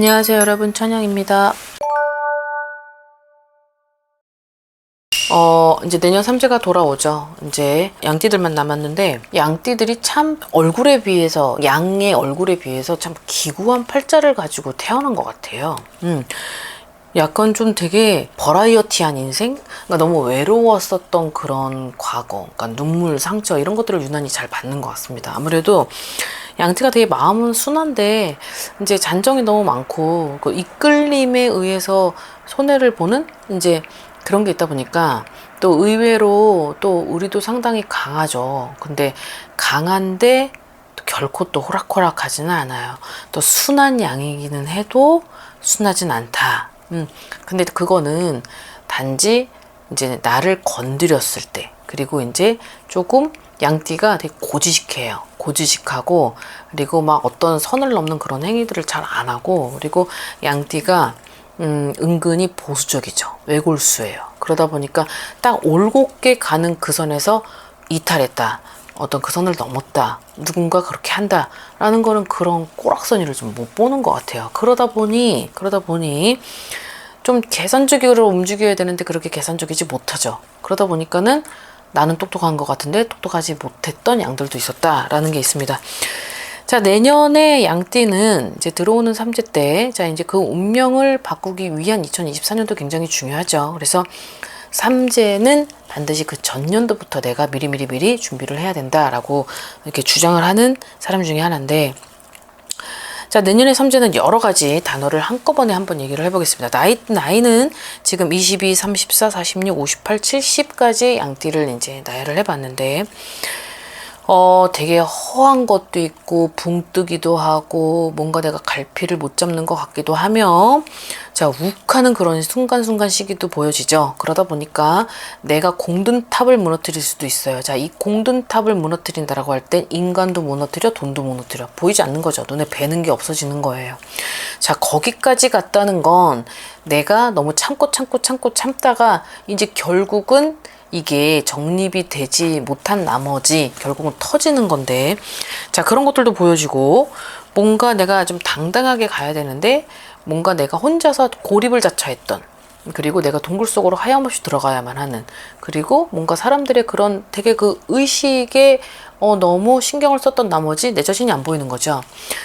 안녕하세요 여러분 천영입니다. 어, 이제 내년 삼재가 돌아오죠. 이제 양띠들만 남았는데, 양띠들이 참 얼굴에 비해서, 양의 얼굴에 비해서 참 기구한 팔자를 가지고 태어난 것 같아요. 음. 약간 좀 되게 버라이어티한 인생? 그러니까 너무 외로웠었던 그런 과거, 그러니까 눈물, 상처 이런 것들을 유난히 잘 받는 것 같습니다. 아무래도 양띠가 되게 마음은 순한데 이제 잔정이 너무 많고 그 이끌림에 의해서 손해를 보는 이제 그런 게 있다 보니까 또 의외로 또 우리도 상당히 강하죠. 근데 강한데 또 결코 또 호락호락하지는 않아요. 또 순한 양이기는 해도 순하진 않다. 음, 근데 그거는 단지 이제 나를 건드렸을 때, 그리고 이제 조금 양띠가 되게 고지식해요. 고지식하고, 그리고 막 어떤 선을 넘는 그런 행위들을 잘 안 하고, 그리고 양띠가 음, 은근히 보수적이죠. 외골수예요. 그러다 보니까 딱 올곧게 가는 그 선에서 이탈했다. 어떤 그 선을 넘었다. 누군가 그렇게 한다 라는 거는 그런 꼬락서니를 좀 못 보는 것 같아요. 그러다 보니 그러다 보니 좀 계산적으로 움직여야 되는데 그렇게 계산적이지 못하죠. 그러다 보니까는 나는 똑똑한 것 같은데 똑똑하지 못했던 양들도 있었다라는 게 있습니다. 자, 내년에 양띠는 이제 들어오는 삼재 때, 자, 이제 그 운명을 바꾸기 위한 2024년도 굉장히 중요하죠. 그래서 삼재는 반드시 그 전년도부터 내가 미리미리 미리 준비를 해야 된다라고 이렇게 주장을 하는 사람 중에 하나인데, 자, 내년의 삼재는 여러 가지 단어를 한꺼번에 한번 얘기를 해보겠습니다. 나이, 나이는 지금 22, 34, 46, 58, 70까지 양띠를 이제 나열을 해봤는데, 어, 되게 허한 것도 있고, 붕 뜨기도 하고, 뭔가 내가 갈피를 못 잡는 것 같기도 하며, 자, 욱하는 그런 순간순간 시기도 보여지죠. 그러다 보니까 내가 공든탑을 무너뜨릴 수도 있어요. 자, 이 공든탑을 무너뜨린다라고 할 땐 인간도 무너뜨려, 돈도 무너뜨려. 보이지 않는 거죠. 눈에 뵈는 게 없어지는 거예요. 자, 거기까지 갔다는 건 내가 너무 참고 참고 참고 참다가 이제 결국은 이게 정립이 되지 못한 나머지 결국은 터지는 건데 자 그런 것들도 보여지고 뭔가 내가 좀 당당하게 가야 되는데 뭔가 내가 혼자서 고립을 자처했던 그리고 내가 동굴 속으로 하염없이 들어가야만 하는 그리고 뭔가 사람들의 그런 되게 그 의식에 어, 너무 신경을 썼던 나머지 내 자신이 안 보이는 거죠.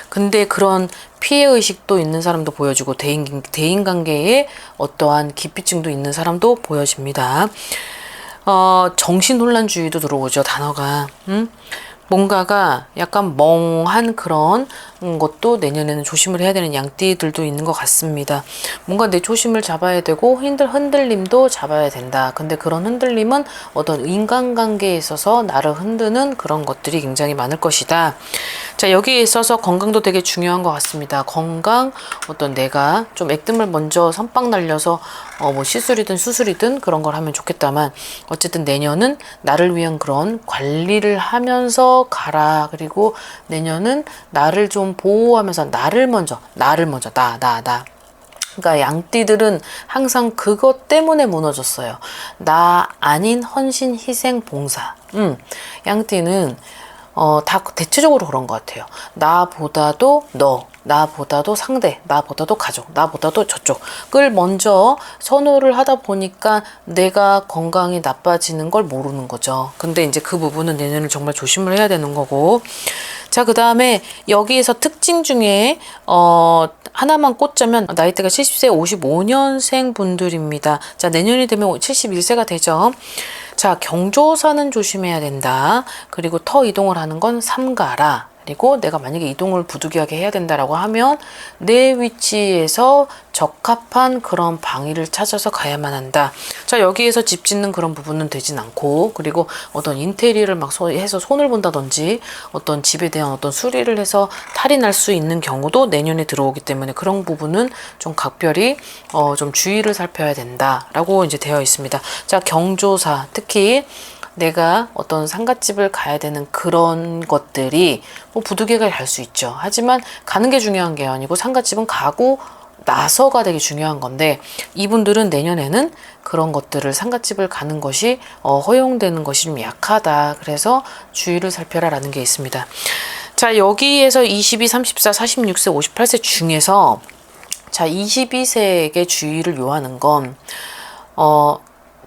근데 그런 피해 의식도 있는 사람도 보여지고 대인 대인 관계에 어떠한 기피증도 있는 사람도 보여집니다. 어, 정신 혼란주의도 들어오죠, 단어가. 음? 뭔가가 약간 멍한 그런 것도 내년에는 조심을 해야 되는 양띠들도 있는 것 같습니다. 뭔가 내 조심을 잡아야 되고 흔들, 흔들림도 잡아야 된다. 근데 그런 흔들림은 어떤 인간관계에 있어서 나를 흔드는 그런 것들이 굉장히 많을 것이다. 자, 여기에 있어서 건강도 되게 중요한 것 같습니다. 건강, 어떤 내가 좀 액뜸을 먼저 선빵 날려서 어, 뭐 시술이든 수술이든 그런 걸 하면 좋겠다만 어쨌든 내년은 나를 위한 그런 관리를 하면서 가라. 그리고 내년은 나를 좀 보호하면서 나를 먼저, 나를 먼저, 나, 나, 나. 그러니까 양띠들은 항상 그것 때문에 무너졌어요. 나 아닌 헌신, 희생, 봉사. 음, 양띠는 어, 다 대체적으로 그런 것 같아요. 나보다도 너, 나보다도 상대, 나보다도 가족, 나보다도 저쪽을 먼저 선호를 하다 보니까 내가 건강이 나빠지는 걸 모르는 거죠. 근데 이제 그 부분은 내년에 정말 조심을 해야 되는 거고. 자, 그 다음에 여기에서 특징 중에, 어, 하나만 꽂자면 나이대가 70세 55년생 분들입니다. 자, 내년이 되면 71세가 되죠. 자, 경조사는 조심해야 된다. 그리고 터 이동을 하는 건 삼가라. 그리고 내가 만약에 이동을 부득이하게 해야 된다라고 하면 내 위치에서 적합한 그런 방위를 찾아서 가야만 한다. 자, 여기에서 집 짓는 그런 부분은 되진 않고, 그리고 어떤 인테리어를 막 해서 손을 본다든지, 어떤 집에 대한 어떤 수리를 해서 탈이 날 수 있는 경우도 내년에 들어오기 때문에 그런 부분은 좀 각별히, 어, 좀 주의를 살펴야 된다라고 이제 되어 있습니다. 자, 경조사, 특히 내가 어떤 상갓집을 가야 되는 그런 것들이 뭐 부득이하게 갈 수 있죠. 하지만 가는 게 중요한 게 아니고 상갓집은 가고 나서가 되게 중요한 건데 이분들은 내년에는 그런 것들을 상갓집을 가는 것이 어, 허용되는 것이 좀 약하다. 그래서 주의를 살펴라라는 게 있습니다. 자 여기에서 22, 34, 46세, 58세 중에서 자, 22세에게 주의를 요하는 건, 어,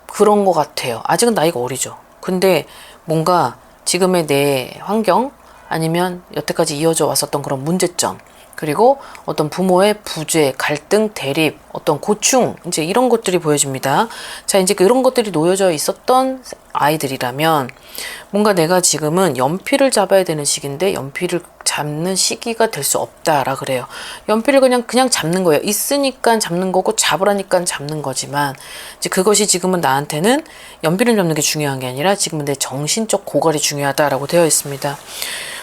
그런 것 같아요. 아직은 나이가 어리죠. 근데 뭔가 지금의 내 환경 아니면 여태까지 이어져 왔었던 그런 문제점 그리고 어떤 부모의 부재, 갈등, 대립, 어떤 고충, 이제 이런 것들이 보여집니다. 자, 이제 그런 것들이 놓여져 있었던 아이들이라면 뭔가 내가 지금은 연필을 잡아야 되는 시기인데 연필을 잡는 시기가 될 수 없다라 그래요. 연필을 그냥 그냥 잡는 거예요. 있으니까 잡는 거고 잡으라니까 잡는 거지만 이제 그것이 지금은 나한테는 연필을 잡는 게 중요한 게 아니라 지금은 내 정신적 고갈이 중요하다라고 되어 있습니다.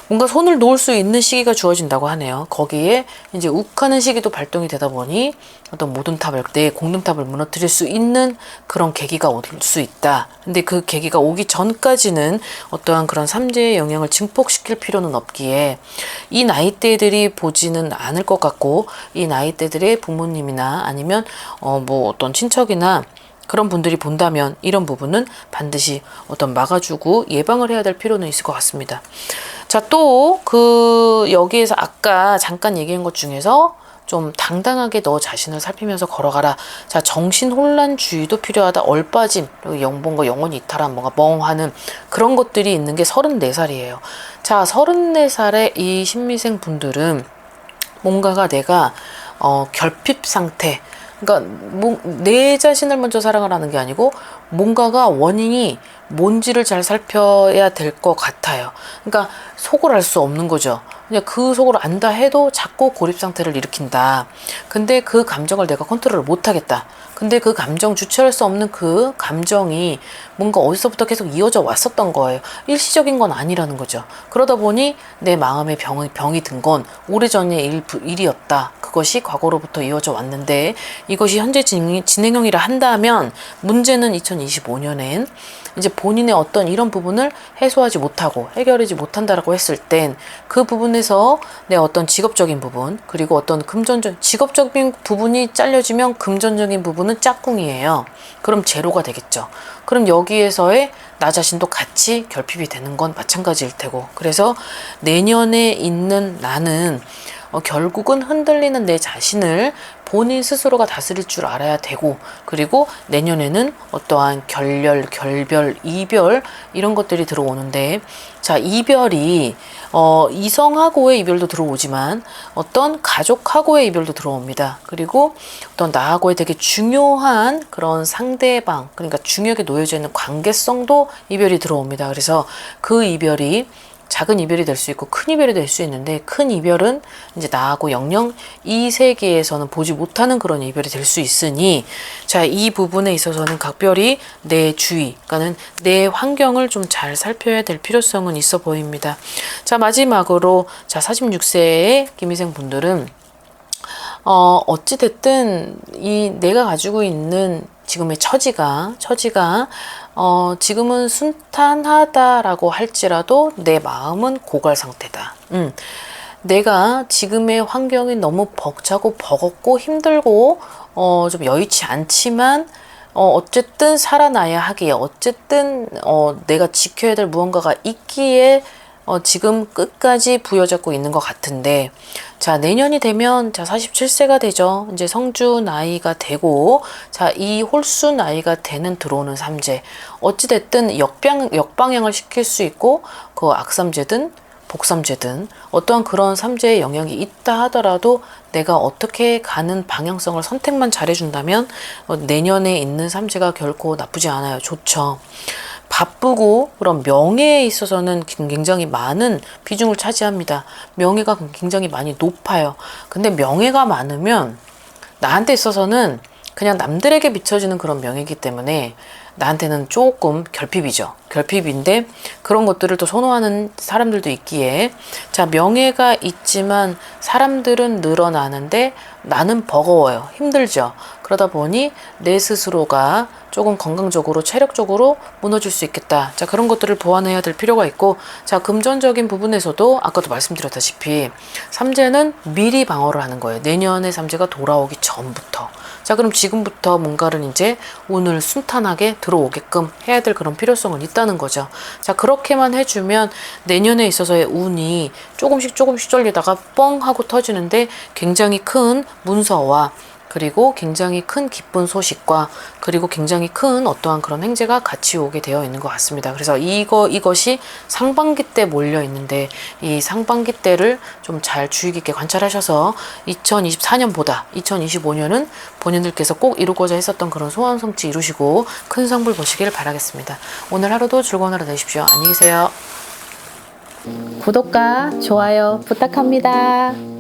뭔가 손을 놓을 수 있는 시기가 주어진다고 하네요. 거기에 이제 욱하는 시기도 발동이 되다 보니 어떤 모든 탑을 내 공든탑을 무너뜨릴 수 있는 그런 계기가 올 수 있다. 근데 그 계기가 오기 전까지는 어떠한 그런 삼재의 영향을 증폭시킬 필요는 없기에 이 나이대들이 보지는 않을 것 같고 이 나이대들의 부모님이나 아니면 어 뭐 어떤 친척이나 그런 분들이 본다면 이런 부분은 반드시 어떤 막아주고 예방을 해야 될 필요는 있을 것 같습니다. 자, 또 그 여기에서 아까 잠깐 얘기한 것 중에서 좀 당당하게 너 자신을 살피면서 걸어가라. 자, 정신 혼란 주의도 필요하다. 얼빠짐, 그리고 영본과 영혼이 이탈한 뭔가 멍하는 그런 것들이 있는 게 34살이에요. 자, 34살의 이 신미생 분들은 뭔가가 내가 어, 결핍 상태, 그러니까 뭐, 내 자신을 먼저 사랑을 하는 게 아니고 뭔가가 원인이 뭔지를 잘 살펴야 될 것 같아요. 그러니까 속을 알 수 없는 거죠. 그냥 그 속을 안다 해도 자꾸 고립 상태를 일으킨다. 근데 그 감정을 내가 컨트롤을 못 하겠다. 근데 그 감정 주체할 수 없는 그 감정이 뭔가 어디서부터 계속 이어져 왔었던 거예요. 일시적인 건 아니라는 거죠. 그러다 보니 내 마음에 병이, 병이 든 건 오래전의 일, 일이었다. 그것이 과거로부터 이어져 왔는데 이것이 현재 진행, 진행형이라 한다면 문제는 2025년엔 이제 본인의 어떤 이런 부분을 해소하지 못하고 해결하지 못한다라고 했을 땐 그 부분에서 내 어떤 직업적인 부분 그리고 어떤 금전적 직업적인 부분이 잘려지면 금전적인 부분은 짝꿍이에요. 그럼 제로가 되겠죠. 그럼 여기에서의 나 자신도 같이 결핍이 되는 건 마찬가지일 테고 그래서 내년에 있는 나는 어, 결국은 흔들리는 내 자신을 본인 스스로가 다스릴 줄 알아야 되고 그리고 내년에는 어떠한 결렬, 결별, 이별 이런 것들이 들어오는데 자 이별이 어, 이성하고의 이별도 들어오지만 어떤 가족하고의 이별도 들어옵니다. 그리고 어떤 나하고의 되게 중요한 그런 상대방 그러니까 중요하게 놓여져 있는 관계성도 이별이 들어옵니다. 그래서 그 이별이 작은 이별이 될 수 있고 큰 이별이 될 수 있는데 큰 이별은 이제 나하고 영영 이 세계에서는 보지 못하는 그런 이별이 될 수 있으니 자 이 부분에 있어서는 각별히 내 주의 그러니까는 내 환경을 좀 잘 살펴야 될 필요성은 있어 보입니다. 자 마지막으로 자 46세의 김희생 분들은 어 어찌 됐든 이 내가 가지고 있는 지금의 처지가 처지가 어, 지금은 순탄하다라고 할지라도 내 마음은 고갈 상태다. 음. 내가 지금의 환경이 너무 벅차고 버겁고 힘들고 어, 좀 여의치 않지만 어, 어쨌든 살아나야 하기에 어쨌든 어, 내가 지켜야 될 무언가가 있기에 어, 지금 끝까지 부여잡고 있는 것 같은데, 자, 내년이 되면, 자, 47세가 되죠. 이제 성주 나이가 되고, 자, 이 홀수 나이가 되는 들어오는 삼재. 어찌 됐든 역방, 역방향을 시킬 수 있고, 그 악삼재든, 복삼재든, 어떠한 그런 삼재의 영향이 있다 하더라도, 내가 어떻게 가는 방향성을 선택만 잘해준다면, 어, 내년에 있는 삼재가 결코 나쁘지 않아요. 좋죠. 바쁘고 그런 명예에 있어서는 굉장히 많은 비중을 차지합니다. 명예가 굉장히 많이 높아요. 근데 명예가 많으면 나한테 있어서는 그냥 남들에게 비춰지는 그런 명예이기 때문에 나한테는 조금 결핍이죠. 결핍인데 그런 것들을 또 선호하는 사람들도 있기에 자 명예가 있지만 사람들은 늘어나는데 나는 버거워요. 힘들죠. 그러다 보니 내 스스로가 조금 건강적으로 체력적으로 무너질 수 있겠다. 자 그런 것들을 보완해야 될 필요가 있고 자 금전적인 부분에서도 아까도 말씀드렸다시피 삼재는 미리 방어를 하는 거예요. 내년에 삼재가 돌아오기 전부터. 자 그럼 지금부터 뭔가를 이제 오늘 순탄하게 들어오게끔 해야 될 그런 필요성은 있다는 거죠. 자, 그렇게만 해주면 내년에 있어서의 운이 조금씩 조금씩 쫄리다가 뻥 하고 터지는데 굉장히 큰 문서와 그리고 굉장히 큰 기쁜 소식과 그리고 굉장히 큰 어떠한 그런 행제가 같이 오게 되어 있는 것 같습니다. 그래서 이거 이것이 상반기 때 몰려 있는데 이 상반기 때를 좀 잘 주의 깊게 관찰하셔서 2024년보다 2025년은 본인들께서 꼭 이루고자 했었던 그런 소원 성취 이루시고 큰 성불 보시길 바라겠습니다. 오늘 하루도 즐거운 하루 되십시오. 안녕히 계세요. 구독과 좋아요 부탁합니다.